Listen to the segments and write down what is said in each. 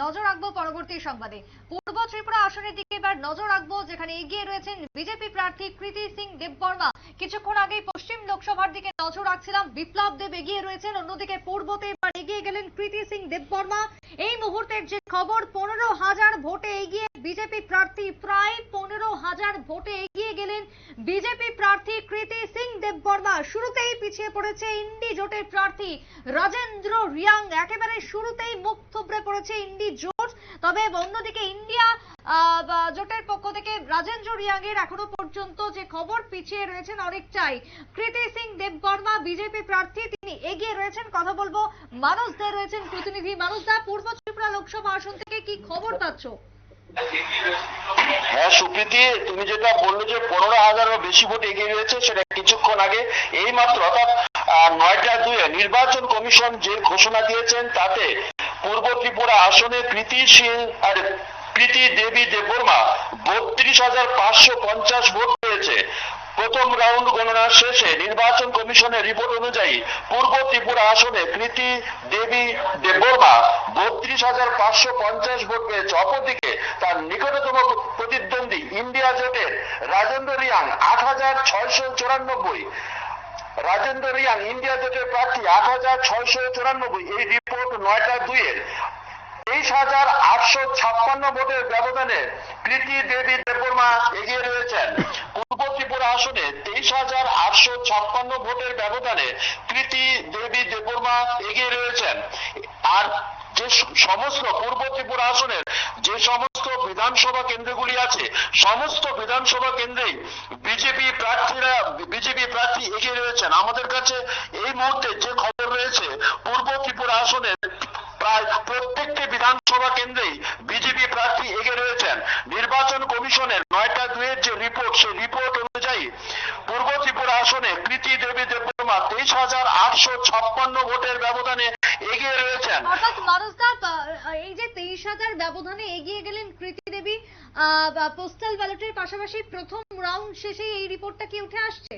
নজর রাখব পরবর্তী সংবাদে। পূর্ব ত্রিপুরা আসনের দিকে এবার নজর রাখব, যেখানে এগিয়ে রয়েছেন বিজেপি প্রার্থী কৃতি সিং দেববর্মা। কিছুক্ষণ আগেই পশ্চিম লোকসভার দিকে নজর রাখছিলাম, বিপ্লব দেব এগিয়ে রয়েছেন, অন্যদিকে পূর্বতে এবার এগিয়ে গেলেন কৃতি সিং দেববর্মা। এই মুহূর্তের যে খবর, পনেরো হাজার ভোটে এগিয়ে বিজেপি প্রার্থী, প্রায় পনেরো হাজার ভোটে এগিয়ে গেলেন বিজেপি প্রার্থী কৃতি সিং দেববর্মা। শুরুতেই পিছিয়ে পড়েছে ইন্ডি জোটের প্রার্থী রাজেন্দ্র রিয়াং। একেবারে শুরুতেই মুখ থুবড়ে পড়েছে ইন্ডি জোট। তবে অন্যদিকে ইন্ডিয়া জোটের পক্ষ থেকে রাজেন্দ্র রিয়াং এখনও পর্যন্ত যে খবর পিছিয়ে রয়েছেন অনেকটাই। কৃতি সিং দেববর্মা, বিজেপি প্রার্থী, তিনি এগিয়ে রয়েছেন, কথা বলব। মানুষ দে রয়েছেন প্রতিনিধি। মানুষ দা, পূর্ব ত্রিপুরা লোকসভা আসন থেকে কি খবর পাচ্ছ? হ্যাঁ সুপ্রীতি, তুমি যেটা বললে যে পনেরো হাজারও বেশি ভোট এগিয়ে রয়েছে, সেটা কিছুক্ষণ আগে এই মাত্র অর্থাৎ নয়টা দুয়ে নির্বাচন কমিশন যে ঘোষণা দিয়েছেন, তাতে পূর্ব ত্রিপুরা আসনে প্রীতি সিং আর প্রীতি দেবী দেববর্মা বত্রিশ হাজার পাঁচশো পঞ্চাশ ভোট পেয়েছে। প্রথম রাউন্ড গণনা শেষে নির্বাচন কমিশনের রিপোর্ট অনুযায়ী পূর্ব ত্রিপুরা আসনে প্রীতি দেবী দেববর্মা বত্রিশ হাজার পাঁচশো পঞ্চাশ ভোট পেয়েছে। অপরদিকে তার নিকটতম প্রতিদ্বন্দ্বী ইন্ডিয়া জোটের রাজেন্দ্র রিয়াং আট হাজার ছয়শো চুরানব্বই। রাজেন্দ্র রিয়াং ইন্ডিয়া জোটের প্রার্থী আট হাজার ছয়শো চুরানব্বই। এই রিপোর্ট নয়টা দুইয়ের তেইশ হাজার আটশো ছাপ্পান্ন ভোটের ব্যবধানে কৃতি দেবী দেববর্মা এগিয়ে রয়েছেন। পূর্ব ত্রিপুরা আসনে তেইশ হাজার আটশো ছাপ্পান্ন ভোটের ব্যবধানে কৃতি দেবী দেববর্মা এগিয়ে রয়েছেন। আর যে সমস্ত পূর্ব ত্রিপুরা আসনের যে সমস্ত বিধানসভা কেন্দ্রগুলি আছে, সমস্ত বিধানসভা কেন্দ্রেই বিজেপি প্রার্থীরা, বিজেপি প্রার্থী এগিয়ে রয়েছেন। আমাদের কাছে এই মুহূর্তে যে খবর রয়েছে, পূর্ব ত্রিপুরা আসনের প্রায় প্রত্যেকটি বিধানসভা কেন্দ্রেই বিজেপি প্রার্থী এগিয়ে রয়েছেন। নির্বাচন কমিশনের নয়টা দুয়ের যে রিপোর্ট সেই রিপোর্ট অনুযায়ী পূর্ব ত্রিপুরা আসনে কৃতি দেবী দেববর্মা তেইশ হাজার আটশো ছাপ্পান্ন ভোটের ব্যবধানে এগিয়ে রয়েছেন। অর্থাৎ এই যে তেইশ হাজার ব্যবধানে এগিয়ে গেলেন কৃতি দেবী পোস্টাল ব্যালটের পাশাপাশি প্রথম রাউন্ড শেষে এই রিপোর্টটা কি উঠে আসছে?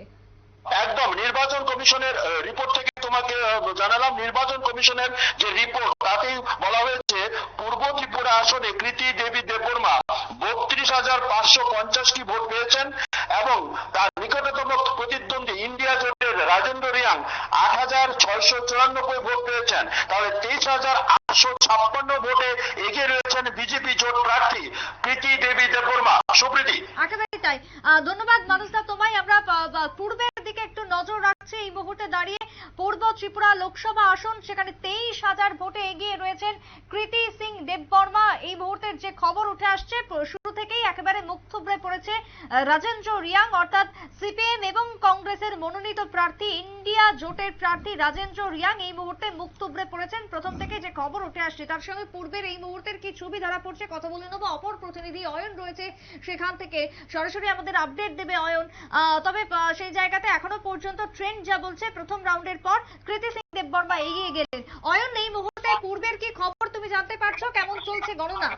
একদম নির্বাচন কমিশনের রিপোর্ট থেকে তোমাকে জানালাম নির্বাচন কমিশনের যে রিপোর্ট তাতেই বলা হয়েছে, পূর্ব ত্রিপুরা আসনে কৃতি দেবী দেববর্মা বত্রিশ হাজার পাঁচশো পঞ্চাশটি ভোট পেয়েছেন এবং তার নিকটতম প্রতিদ্বন্দ্বী ইন্ডিয়া জোটের রাজেন্দ্র রিয়াং আট হাজার ছয়শো চুরানব্বই ভোট পেয়েছেন। তাহলে তেইশ হাজার ছাপ্পান্ন ভোটে এগিয়ে রয়েছেন বিজেপি জোট প্রার্থী কৃতি দেবী দেববর্মা। সুপ্রীতি। রাখছি এই মুহূর্তের যে খবর উঠে আসছে শুরু থেকেই একেবারে পড়েছে রাজেন্দ্র রিয়াং, অর্থাৎ সিপিএম এবং কংগ্রেসের মনোনীত প্রার্থী, ইন্ডিয়া জোটের প্রার্থী রাজেন্দ্র রিয়াং এই মুহূর্তে মুখ পড়েছেন। প্রথম থেকে যে খবর উঠে আসছে। তার সঙ্গে পূর্বের এই মুহূর্তের কি ছবি ধরা পড়ছে কথা বলে নেব। অপর প্রতিনিধি অয়ন রয়েছে সেখান থেকে। সরাসরি আমাদের আপডেট দেবে অয়ন। তবে সেই জায়গাতে এখনও পর্যন্ত ট্রেন্ড যা বলছে, প্রথম রাউন্ডের পর কৃতি সিং দেববর্মা এগিয়ে গেলেন। অয়ন, এই মুহূর্তে পূর্বের কি খবর তুমি জানতে পারছ? কেমন চলছে গণনা?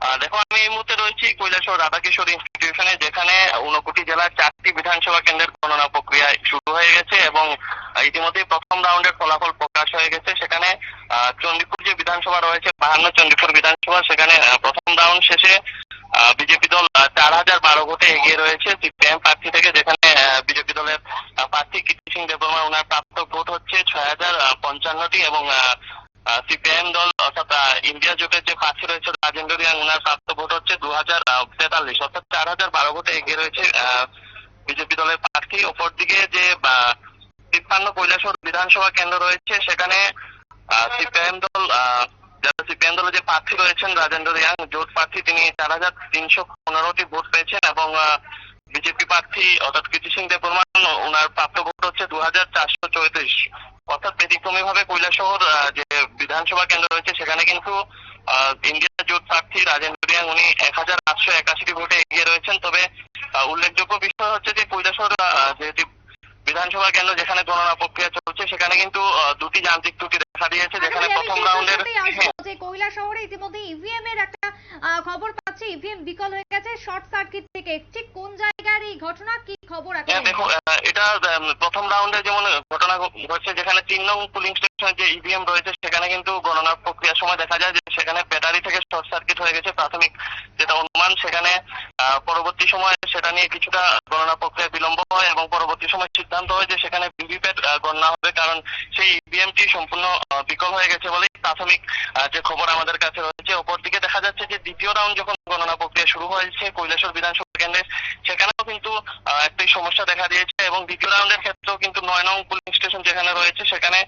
দেখো আমি এই মুহূর্তে রয়েছি কৈলাসহর রাধাকিশোর ইনস্টিটিউশনে যেখানে ঊনকোটি জেলার চারটি বিধানসভা কেন্দ্রের গণনা প্রক্রিয়া শুরু হয়ে গেছে এবং আহ, ইতিমধ্যেই প্রথম রাউন্ডের ফলাফল প্রকাশ হয়ে গেছে। সেখানে চণ্ডীপুর যে বিধানসভা রয়েছে বাহান্ন চণ্ডীপুর বিধানসভা সেখানে প্রথম রাউন্ড শেষে বিজেপি দল চার হাজার বারো ভোটে এগিয়ে রয়েছে। সিপিএম প্রার্থী থেকে যেখানে বিজেপি দলের প্রার্থী কীর্তি সিং দেববর্মা ওনার প্রাপ্ত ভোট হচ্ছে ছয় হাজার পঞ্চান্নটি এবং সিপিআইএম দল অর্থাৎ ইন্ডিয়া জোটের যে প্রার্থী রয়েছে রাজেন্দ্র রিয়াং ওনার প্রাপ্ত ভোট হচ্ছে দু হাজার তেতাল্লিশ। অর্থাৎ চার হাজার বারো ভোটে এগিয়ে রয়েছে বিজেপি দলের প্রার্থী। অপরদিকে যে তিপ্পান্ন কৈলাসহর বিধানসভা কেন্দ্র রয়েছে, সেখানে সিপিআইএম দল যারা সিপিএম দলের যে প্রার্থী রয়েছেন, রাজেন্দ্র রিয়াং, জোট প্রার্থী, তিনি চার হাজার তিনশো পনেরোটি ভোট পেয়েছেন এবং বিজেপি প্রার্থী অর্থাৎ কৃতি সিং দেববর্মান ওনার প্রাপ্ত ভোট হচ্ছে দু হাজার চারশো চৌত্রিশ। অর্থাৎ ব্যতিক্রমী ভাবে কৈলাসহর যে বিধানসভা কেন্দ্র রয়েছে সেখানে কিন্তু ইন্ডিয়া জোট প্রার্থী রাজেন্দ্র রিয়াং উনি এক হাজার আটশো একাশিটি ভোটে এগিয়ে রয়েছেন। তবে উল্লেখযোগ্য বিষয় হচ্ছে যে কৈলাসহর আহ, যেটি বিধানসভা কেন্দ্র যেখানে গণনা প্রক্রিয়া চলছে সেখানে কিন্তু দুটি যান্ত্রিক ত্রুটি দেখা দিয়েছে যেখানে প্রথম রাউন্ডের কৈলা শহরে ইতিমধ্যে ইভিএম এর একটা খবর পাচ্ছি। ইভিএম বিকল হয়ে গেছে শর্ট সার্কিট থেকে। ঠিক কোন জায়গার এই ঘটনা? কি খবর হ্যাঁ এখন দেখো এটা প্রথম রাউন্ডে যেমন ঘটনা ঘটছে যেখানে তিন নং পুলিং যে ইভিএম রয়েছে, সেখানে কিন্তু গণনা প্রক্রিয়ার সময় দেখা যায় যে সেখানে ব্যাটারি থেকে শর্ট সার্কিট হয়ে গেছে প্রাথমিক যেটা অনুমান, সেখানে পরবর্তী সময়ে সেটা নিয়ে কিছুটা গণনা প্রক্রিয়া বিলম্ব হয় এবং পরবর্তী সময় সিদ্ধান্ত হয় যে সেখানে ভিভিপ্যাট গণনা হবে কারণ সেই ইভিএমটি সম্পূর্ণ বিকল হয়ে গেছে বলেই প্রাথমিক যে খবর আমাদের কাছে রয়েছে। অপরদিকে দেখা যাচ্ছে যে দ্বিতীয় রাউন্ড যখন গণনা প্রক্রিয়া শুরু হয়েছে কৈলাসর বিধানসভা কেন্দ্রে সেখানেও কিন্তু একটাই সমস্যা দেখা দিয়েছে এবং দ্বিতীয় রাউন্ডের ক্ষেত্রেও কিন্তু নয় নং পুলিং স্টেশন যেখানে রয়েছে সেখানে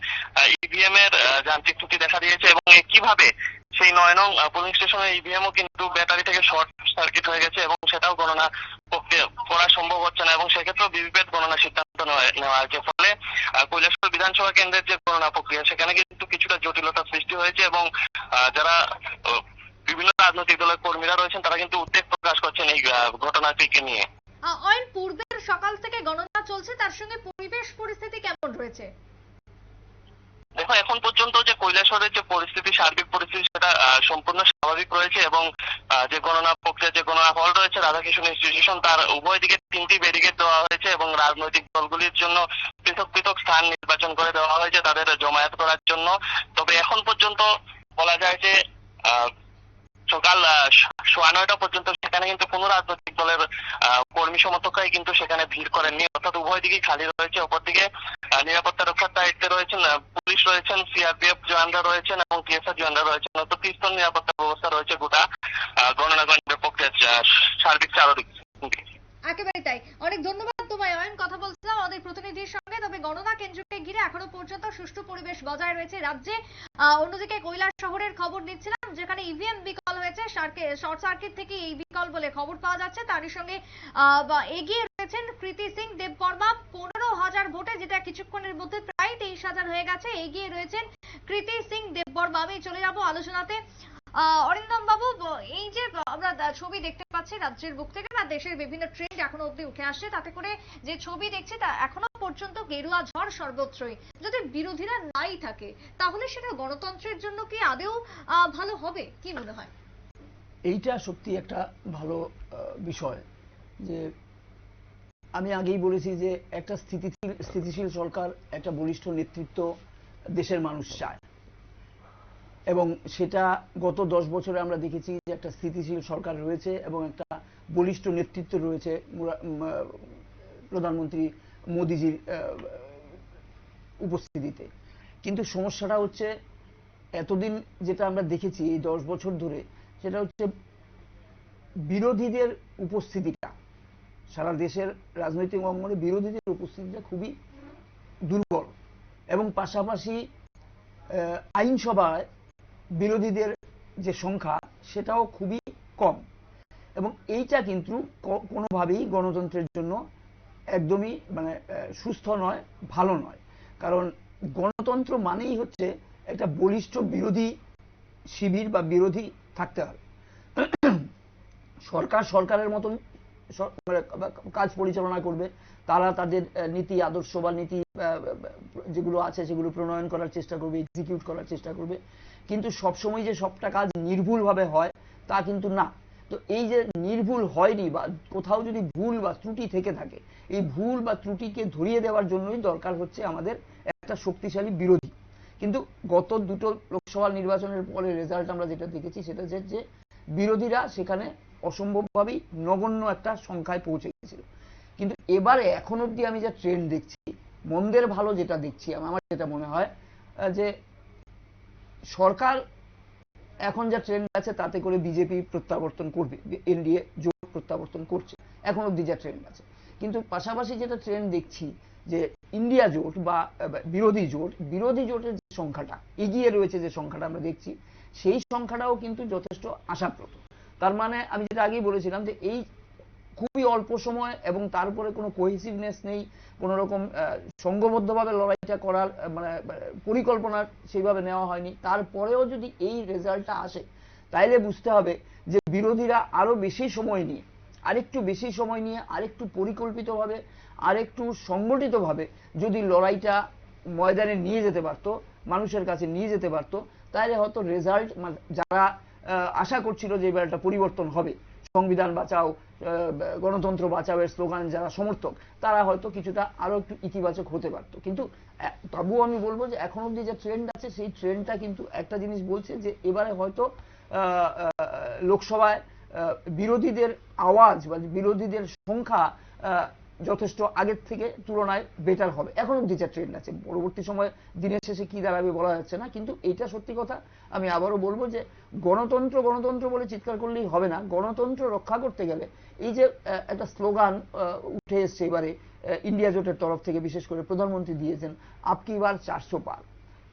ইভিএম এর যান্ত্রিক ত্রুটি দেখা দিয়েছে এবং একইভাবে সেই নয় নং পুলিং স্টেশনের ইভিএমও কিন্তু ব্যাটারি থেকে শর্ট সার্কিট হয়ে গেছে এবং সেটাও গণনা করা সম্ভব হচ্ছে না এবং সেক্ষেত্রেও ভিভিপ্যাট গণনা সিদ্ধান্ত নেওয়া- হয়েছে ফলে আহ, কৈলাসহর বিধানসভা কেন্দ্রের যে গণনা প্রক্রিয়া সেখানে কিন্তু কিছুটা জটিলতা সৃষ্টি হয়েছে এবং যারা বিভিন্ন রাজনৈতিক দলের কর্মীরা রয়েছেন তারা কিন্তু উদ্বেগ প্রকাশ করছেন এই ঘটনাটিকে নিয়ে। অয়ন পূর্বের সকাল থেকে গণনা চলছে তার সঙ্গে পরিবেশ পরিস্থিতি কেমন রয়েছে? দেখো এখন পর্যন্ত যে কৈলাসহরের যে পরিস্থিতি সার্বিক পরিস্থিতি সেটা সম্পূর্ণ স্বাভাবিক রয়েছে এবং যে গণনা প্রক্রিয়া যে গণনা হল রয়েছে রাধাকৃষ্ণ ইনস্টিটিউশন তার উভয় দিকে তিনটি ব্যারিকেড দেওয়া হয়েছে এবং রাজনৈতিক দলগুলির জন্য পৃথক পৃথক স্থান নির্বাচন করে দেওয়া হয়েছে তাদের জমায়েত করার জন্য। তবে এখন পর্যন্ত বলা যায় যে আহ, সকাল সোয়া নয়টা পর্যন্ত সেখানে কিন্তু কোনো রাজনৈতিক দলের কর্মী সমর্থকরাই কিন্তু সেখানে ভিড় করেননি। অর্থাৎ উভয় দিকেই খালি রয়েছে। অপরদিকে নিরাপত্তা রক্ষার দায়িত্বে রয়েছেন পুলিশ রয়েছেন সিআরপিএফ জওয়ানরা রয়েছেন এবং টিএসআর জওয়ানরা রয়েছেন। অর্থাৎ তীর্থ নিরাপত্তা ব্যবস্থা রয়েছে গোটা আহ, পক্ষে সার্বিক চারদিক। একেবারে তাই। অনেক ধন্যবাদ তোমায়, অয়ন। কথা বলছিলাম আমাদের প্রতিনিধির সঙ্গে, তবে গণনা কেন্দ্রকে ঘিরে এখনও পর্যন্ত সুষ্ঠু পরিবেশ বজায় রয়েছে রাজ্যে। অন্যদিকে কৈলাস শহরের খবর নিচ্ছিলাম, যেখানে ইভিএম বিকল হয়েছে শর্ট সার্কিট থেকে এই বিকল বলে খবর পাওয়া যাচ্ছে। তারই সঙ্গে এগিয়ে রয়েছেন কৃতি সিং দেববর্মা। পনেরো হাজার ভোটে, যেটা কিছুক্ষণের মধ্যে প্রায় তেইশ হাজার হয়ে গেছে। এগিয়ে রয়েছেন কৃতি সিং দেববর্মা। আমি চলে যাব আলোচনাতে। অরিন্দম বাবু এই যে আমরা ছবি দেখতে পাচ্ছি রাজ্যের বুক থেকে না, দেশের বিভিন্ন ট্রেন্ড এখনও অব্দি উঠে আসছে। তাতে করে যে ছবি দেখছি তা এখনও পর্যন্ত গেরুয়া ঝড় সর্বত্রই। যদি বিরোধীরা নাই থাকে, তাহলে সেটা গণতন্ত্রের জন্য কি আদেও ভালো হবে? কি মনে হয়? এইটা সত্যি একটা ভালো বিষয় যে আমি আগেই বলেছি যে একটা স্থিতিশীল স্থিতিশীল সরকার, একটা বলিষ্ঠ নেতৃত্ব দেশের মানুষ চায়। এবং সেটা গত দশ বছরে আমরা দেখেছি যে একটা স্থিতিশীল সরকার রয়েছে এবং একটা বলিষ্ঠ নেতৃত্ব রয়েছে প্রধানমন্ত্রী মোদিজির উপস্থিতিতে। কিন্তু সমস্যাটা হচ্ছে এতদিন যেটা আমরা দেখেছি এই দশ বছর ধরে, সেটা হচ্ছে বিরোধীদের উপস্থিতিটা। সারা দেশের রাজনৈতিক অঙ্গনে বিরোধীদের উপস্থিতিটা খুবই দুর্বল। এবং পাশাপাশি আইনসভায় বিরোধীদের যে সংখ্যা, সেটাও খুবই কম। এবং এইটা কিন্তু কোনোভাবেই গণতন্ত্রের জন্য একদমই মানে সুস্থ নয়, ভালো নয়। কারণ গণতন্ত্র মানেই হচ্ছে একটা বলিষ্ঠ বিরোধী শিবির বা বিরোধী থাকতে হবে। সরকার সরকারের মতন মানে কাজ পরিচালনা করবে। তারা তাদের নীতি, আদর্শ বা নীতি যেগুলো আছে সেগুলো প্রণয়ন করার চেষ্টা করবে এক্সিকিউট করার চেষ্টা করবে। কিন্তু সবসময় যে সবটা কাজ নির্ভুলভাবে হয়, তা কিন্তু না। তো এই যে নির্ভুল হয়নি বা কোথাও যদি ভুল বা ত্রুটি থেকে থাকে, এই ভুল বা ত্রুটিকে ধরিয়ে দেওয়ার জন্যই দরকার হচ্ছে আমাদের একটা শক্তিশালী বিরোধী। কিন্তু গত দুটো লোকসভা নির্বাচনের পরে রেজাল্ট আমরা যেটা দেখেছি সেটা যে যে বিরোধীরা সেখানে অসম্ভবভাবেই নগণ্য একটা সংখ্যায় পৌঁছে গেছিল। কিন্তু এবারে এখন অবধি আমি যা ট্রেন্ড দেখছি, মন্দের ভালো যেটা দেখছি, আমার যেটা মনে হয় যে সরকার এখন যা ট্রেন্ড আছে তাতে করে বিজেপি প্রত্যাবর্তন করবে এনডিএ জোট প্রত্যাবর্তন করছে, এখন অবধি যা ট্রেন্ড আছে। কিন্তু পাশাপাশি যেটা ট্রেন্ড দেখছি যে ইন্ডিয়া জোট বা বিরোধী জোট, বিরোধী জোটের যে সংখ্যাটা, এগিয়ে রয়েছে যে সংখ্যাটা আমরা দেখছি, সেই সংখ্যাটাও কিন্তু যথেষ্ট আশাপ্রদ। তার মানে আমি যেটা আগেই বলেছিলাম যে এই খুবই অল্প সময় এবং তারপরে কোনো কোহেসিভনেস নেই, কোনো রকম সংঘবদ্ধভাবে লড়াইটা করার মানে পরিকল্পনা সেইভাবে নেওয়া হয়নি। তারপরেও যদি এই রেজাল্টটা আসে, তাইলে বুঝতে হবে যে বিরোধীরা আরও বেশি সময় নিয়ে, আরেকটু বেশি সময় নিয়ে, আরেকটু পরিকল্পিতভাবে, আরেকটু সংগঠিতভাবে যদি লড়াইটা ময়দানে নিয়ে যেতে পারতো, মানুষের কাছে নিয়ে যেতে পারতো তাহলে হয়তো রেজাল্ট যারা আশা করছিল যে এবার একটা পরিবর্তন হবে, সংবিধান বাঁচাও গণতন্ত্র বাঁচাবের স্লোগান যারা সমর্থক, তারা হয়তো কিছুটা আরও একটু ইতিবাচক হতে পারত। কিন্তু তবুও আমি বলব যে এখন অব্দি যে ট্রেন্ড আছে, সেই ট্রেন্ডটা কিন্তু একটা জিনিস বলছে যে এবারে হয়তো লোকসভায় বিরোধীদের আওয়াজ বা বিরোধীদের সংখ্যা যথেষ্ট আগের থেকে তুলনায় বেটার হবে। এখন অব্দি যা ট্রেন্ড আছে। পরবর্তী সময়, দিনের শেষে কি দাঁড়াবে বলা যাচ্ছে না, কিন্তু এটা সত্যি কথা, আমি আবারও বলব যে গণতন্ত্র গণতন্ত্র বলে চিৎকার করলেই হবে না। গণতন্ত্র রক্ষা করতে গেলে এই যে একটা স্লোগান উঠে এসছে এবারে ইন্ডিয়া জোটের তরফ থেকে, বিশেষ করে প্রধানমন্ত্রী দিয়েছেন, আপকি বার চারশো পার।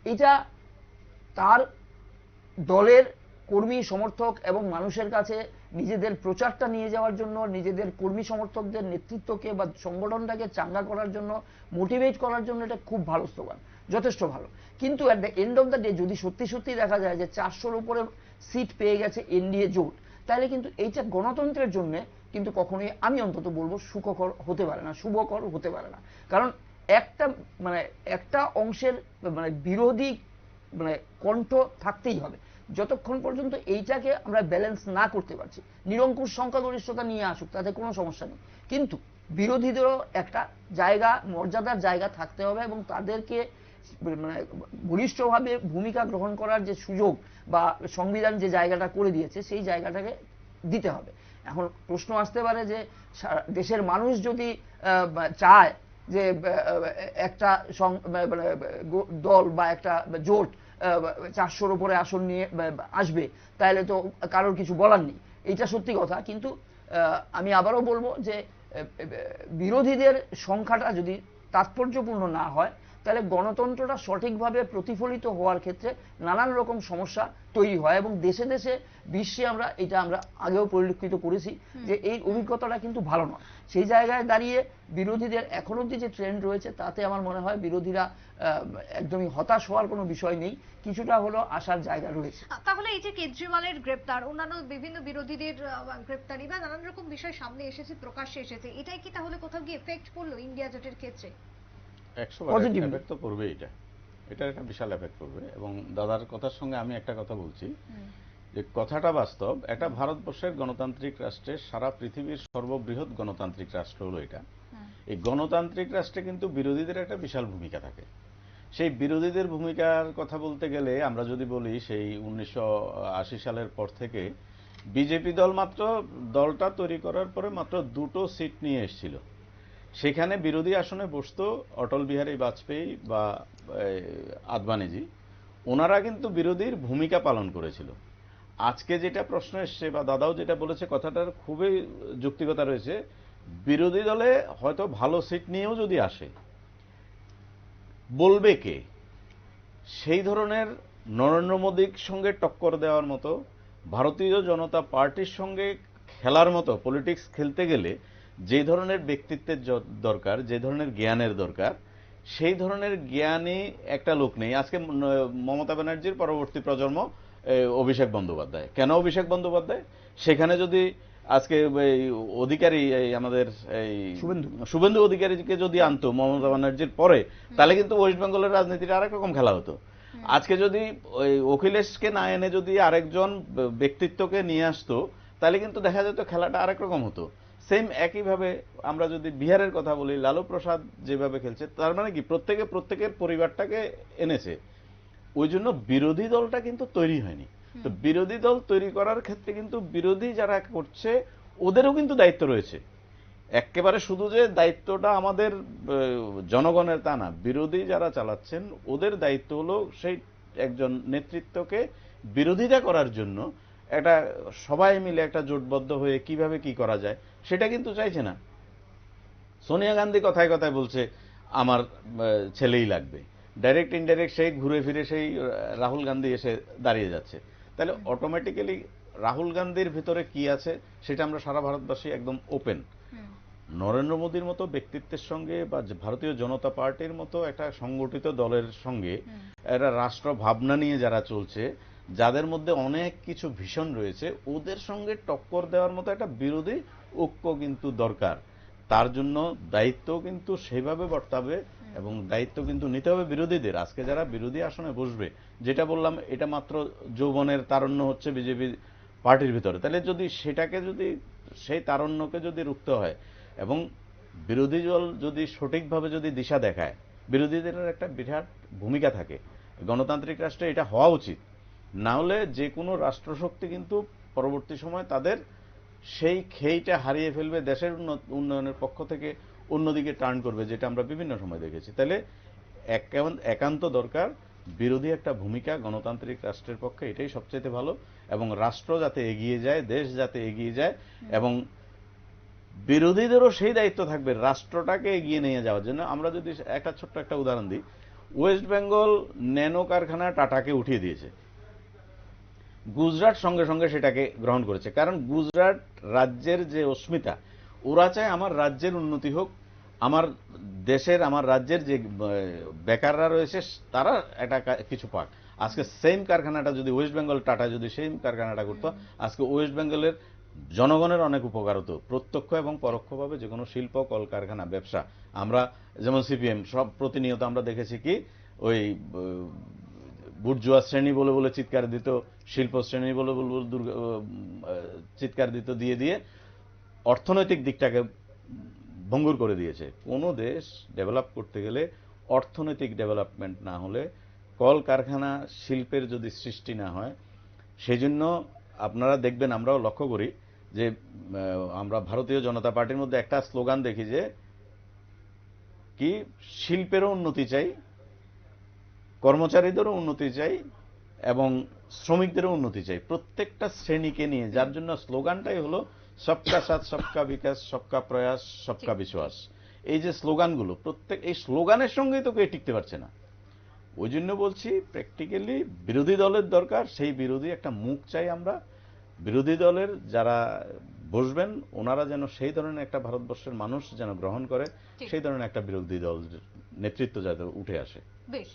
এটা তার দলের কর্মী, সমর্থক এবং মানুষের কাছে নিজেদের প্রচারটা নিয়ে যাওয়ার জন্য, নিজেদের কর্মী, সমর্থকদের নেতৃত্বকে বা সংগঠনটাকে চাঙ্গা করার জন্য মোটিভেট করার জন্য এটা খুব ভালো স্লোগান যথেষ্ট ভালো। কিন্তু at the end of the day যদি সত্যি সত্যি দেখা যায় যে চারশোর উপরে সিট পেয়ে গেছে এনডিএ জোট, তাহলে কিন্তু এইটা গণতন্ত্রের জন্য কিন্তু কখনোই আমি অন্তত বলব সুখকর হতে পারে না, শুভকর হতে পারে না। কারণ একটা মানে একটা অংশের মানে বিরোধী মানে কণ্ঠ থাকতেই হবে। যতক্ষণ পর্যন্ত এইটাকে আমরা ব্যালেন্স না করতে পারছি, নিরঙ্কুশ সংখ্যাগরিষ্ঠতা নিয়ে আসুক, তাতে কোনো সমস্যা নেই। কিন্তু বিরোধীদেরও একটা জায়গা, মর্যাদার জায়গা থাকতে হবে এবং তাদেরকে মানে বলিষ্ঠভাবে ভূমিকা গ্রহণ করার যে সুযোগ বা সংবিধান যে জায়গাটা করে দিয়েছে, সেই জায়গাটাকে দিতে হবে। এখন প্রশ্ন আসতে পারে যে দেশের মানুষ যদি চায় যে একটা সং- মানে দল বা একটা জোট চারশোর উপরে আসন নিয়ে আসবে, তাহলে তো কারোর কিছু বলার নেই। এটা সত্যি কথা, কিন্তু আমি আবারও বলব যে বিরোধীদের সংখ্যাটা যদি তাৎপর্যপূর্ণ না হয় তাহলে গণতন্ত্রটা সঠিকভাবে প্রতিফলিত হওয়ার ক্ষেত্রে নানান রকম সমস্যা তৈরি হয় এবং দেশে দেশে বিশ্বে আমরা এটা আমরা আগেও পরিলক্ষিত করেছি যে এই অভিজ্ঞতাটা কিন্তু ভালো নয়। সেই জায়গায় দাঁড়িয়ে বিরোধীদের এখন অব্দি যে ট্রেন্ড রয়েছে তাতে আমার মনে হয় বিরোধীরা আহ, একদমই হতাশ হওয়ার কোনো বিষয় নেই। কিছুটা হলো আসার জায়গা রয়েছে। তাহলে এই যে কেজরিওয়ালের গ্রেপ্তার অন্যান্য বিভিন্ন বিরোধীদের গ্রেপ্তারি বা নানান রকম বিষয় সামনে এসেছে প্রকাশ্যে এসেছে এটাই কি তাহলে কোথাও গিয়ে এফেক্ট করল ইন্ডিয়া জোটের ক্ষেত্রে? Positively. এফেক্ট তো পড়বে এটা। এটা একটা বিশাল এফেক্ট পড়বে। এবং দাদার কথার সঙ্গে আমি একটা কথা বলছি। যে কথাটা বাস্তব একটা ভারতবর্ষের গণতান্ত্রিক রাষ্ট্রের সারা পৃথিবীর সর্ববৃহৎ গণতান্ত্রিক রাষ্ট্র হলো এটা। এই গণতান্ত্রিক রাষ্ট্রে কিন্তু বিরোধীদের একটা বিশাল ভূমিকা থাকে। সেই বিরোধীদের ভূমিকার কথা বলতে গেলে আমরা যদি বলি সেই উনিশশো আশি সালের পর থেকে বিজেপি দল মাত্র দলটা তৈরি করার পরে মাত্র দুটো সিট নিয়ে এসেছিল। সেখানে বিরোধী আসনে বসত অটল বিহারী বাজপেয়ী বা আদবানিজি, ওনারা কিন্তু বিরোধীর ভূমিকা পালন করেছিল। আজকে যেটা প্রশ্ন এসছে বা দাদাও যেটা বলেছে, কথাটার খুবই যুক্তিকতা রয়েছে, বিরোধী দলে হয়তো ভালো সিট নিয়েও যদি আসে, বলবে কে? সেই ধরনের নরেন্দ্র মোদীর সঙ্গে টক্কর দেওয়ার মতো, ভারতীয় জনতা পার্টির সঙ্গে খেলার মতো, পলিটিক্স খেলতে গেলে যে ধরনের ব্যক্তিত্বের দরকার যে ধরনের জ্ঞানের দরকার সেই ধরনের জ্ঞানী একটা লোক নেই। আজকে মমতা ব্যানার্জির পরবর্তী প্রজন্ম অভিষেক বন্দ্যোপাধ্যায়। কেন অভিষেক বন্দ্যোপাধ্যায়? সেখানে যদি আজকে এই অধিকারী এই আমাদের এই শুভেন্দু। শুভেন্দু অধিকারীকে যদি আনতো মমতা ব্যানার্জির পরে তাহলে কিন্তু ওয়েস্ট বেঙ্গলের রাজনীতিটা আরেক রকম খেলা হতো। আজকে যদি ওই অখিলেশকে না এনে যদি আরেকজন ব্যক্তিত্বকে নিয়ে আসতো তাহলে কিন্তু দেখা যেত খেলাটা আরেক রকম হতো। সেম একইভাবে আমরা যদি বিহারের কথা বলি লালু প্রসাদ যেভাবে খেলছে তার মানে কি? প্রত্যেকে প্রত্যেকের পরিবারটাকে এনেছে। ওই জন্য বিরোধী দলটা কিন্তু তৈরি হয়নি। তো বিরোধী দল তৈরি করার ক্ষেত্রে কিন্তু বিরোধী যারা করছে ওদেরও কিন্তু দায়িত্ব রয়েছে। একেবারে শুধু যে দায়িত্বটা আমাদের জনগণের তা না বিরোধী যারা চালাচ্ছেন ওদের দায়িত্ব হলো সেই একজন নেতৃত্বকে বিরোধিতা করার জন্য একটা সবাই মিলে একটা জোটবদ্ধ হয়ে কীভাবে কি করা যায় সেটা কিন্তু চাইছে না। সোনিয়া গান্ধী কথায় কথায় বলছে আমার ছেলেই লাগবে। ডাইরেক্ট ইনডাইরেক্ট সেই ঘুরে ফিরে সেই রাহুল গান্ধী এসে দাঁড়িয়ে যাচ্ছে। তাহলে অটোমেটিক্যালি রাহুল গান্ধীর ভিতরে কি আছে সেটা আমরা সারা ভারতবাসী একদম ওপেন নরেন্দ্র মোদীর মতো ব্যক্তিত্বের সঙ্গে বা ভারতীয় জনতা পার্টির মতো একটা সংগঠিত দলের সঙ্গে একটা রাষ্ট্র ভাবনা নিয়ে যারা চলছে যাদের মধ্যে অনেক কিছু ভীষণ রয়েছে, ওদের সঙ্গে টক্কর দেওয়ার মতো একটা বিরোধী ঐক্য কিন্তু দরকার। তার জন্য দায়িত্ব কিন্তু সেইভাবে বর্তাবে এবং দায়িত্ব কিন্তু নিতে হবে বিরোধীদের। আজকে যারা বিরোধী আসনে বসবে, যেটা বললাম, এটা মাত্র যৌবনের তারণ্য হচ্ছে বিজেপি পার্টির ভিতরে। তাহলে যদি সেটাকে যদি, সেই তারণ্যকে যদি রুখতে হয় এবং বিরোধী দল যদি সঠিকভাবে যদি দিশা দেখায়, বিরোধীদের একটা বিরাট ভূমিকা থাকে। গণতান্ত্রিক রাষ্ট্রে এটা হওয়া উচিত। না হলে যে কোনো রাষ্ট্রশক্তি কিন্তু পরবর্তী সময় তাদের সেই খেইটা হারিয়ে ফেলবে, দেশের উন্ন- উন্নয়নের পক্ষ থেকে অন্যদিকে টার্ন করবে, যেটা আমরা বিভিন্ন সময় দেখেছি। তাহলে একান্ত দরকার, বিরোধী একটা ভূমিকা গণতান্ত্রিক রাষ্ট্রের পক্ষে, এটাই সবচেয়ে ভালো। এবং রাষ্ট্র যাতে এগিয়ে যায়, দেশ যাতে এগিয়ে যায়, এবং বিরোধীদেরও সেই দায়িত্ব থাকবে রাষ্ট্রটাকে এগিয়ে নিয়ে যাওয়ার জন্য। আমরা যদি একটা ছোট্ট একটা উদাহরণ দিই, ওয়েস্ট বেঙ্গল ন্যানো কারখানা টাটাকে উঠিয়ে দিয়েছে। গুজরাট সঙ্গে সঙ্গে সেটাকে গ্রহণ করেছে। কারণ গুজরাট রাজ্যের যে অস্মিতা, ওরা চায় আমার রাজ্যের উন্নতি হোক, আমার দেশের, আমার রাজ্যের যে বেকাররা রয়েছে, তারা একটা কিছু পাক। আজকে সেম কারখানাটা যদি ওয়েস্ট বেঙ্গল টাটা যদি সেম কারখানাটা করতো, আজকে ওয়েস্ট বেঙ্গলের জনগণের অনেক উপকার হতো। প্রত্যক্ষ এবং পরোক্ষভাবে যে কোনো শিল্প, কলকারখানা, ব্যবসা, আমরা যেমন সিপিএম সব প্রতিনিয়ত আমরা দেখেছি কি, ওই বুর্জুয়া শ্রেণি বলে বলে চিৎকার দিত, শিল্প শ্রেণি বলে বলে চিৎকার দিত, দিয়ে দিয়ে অর্থনৈতিক দিকটাকে ভঙ্গুর করে দিয়েছে। কোনো দেশ ডেভেলপ করতে গেলে অর্থনৈতিক ডেভেলপমেন্ট না হলে কল কারখানা শিল্পের যদি সৃষ্টি না হয় সেই জন্য আপনারা দেখবেন, আমরাও লক্ষ্য করি যে আমরা ভারতীয় জনতা পার্টির মধ্যে একটা স্লোগান দেখি যে, কি শিল্পেরও উন্নতি চাই কর্মচারীদেরও উন্নতি চাই এবং শ্রমিকদেরও উন্নতি চাই। প্রত্যেকটা শ্রেণীকে নিয়ে যার জন্য স্লোগানটাই হলো সবকা সাথ সবকা বিকাশ সবকা প্রয়াস সবকা বিশ্বাস। এই যে স্লোগানগুলো প্রত্যেক এই স্লোগানের সঙ্গেই তো কেউ টিকতে পারছে না। ওই জন্য বলছি প্র্যাকটিক্যালি বিরোধী দলের দরকার সেই বিরোধী একটা মুখ চাই আমরা। বিরোধী দলের যারা বসবেন ওনারা যেন সেই ধরনের একটা ভারতবর্ষের মানুষ যেন গ্রহণ করে সেই ধরনের একটা বিরোধী দল নেতৃত্ব যাতে উঠে আসে। বেশ।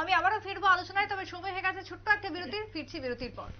আমি আবারও ফিরবো আলোচনায়, তবে সময় হয়ে গেছে ছোট্ট একটা বিরতি ফিরছি বিরতির পর।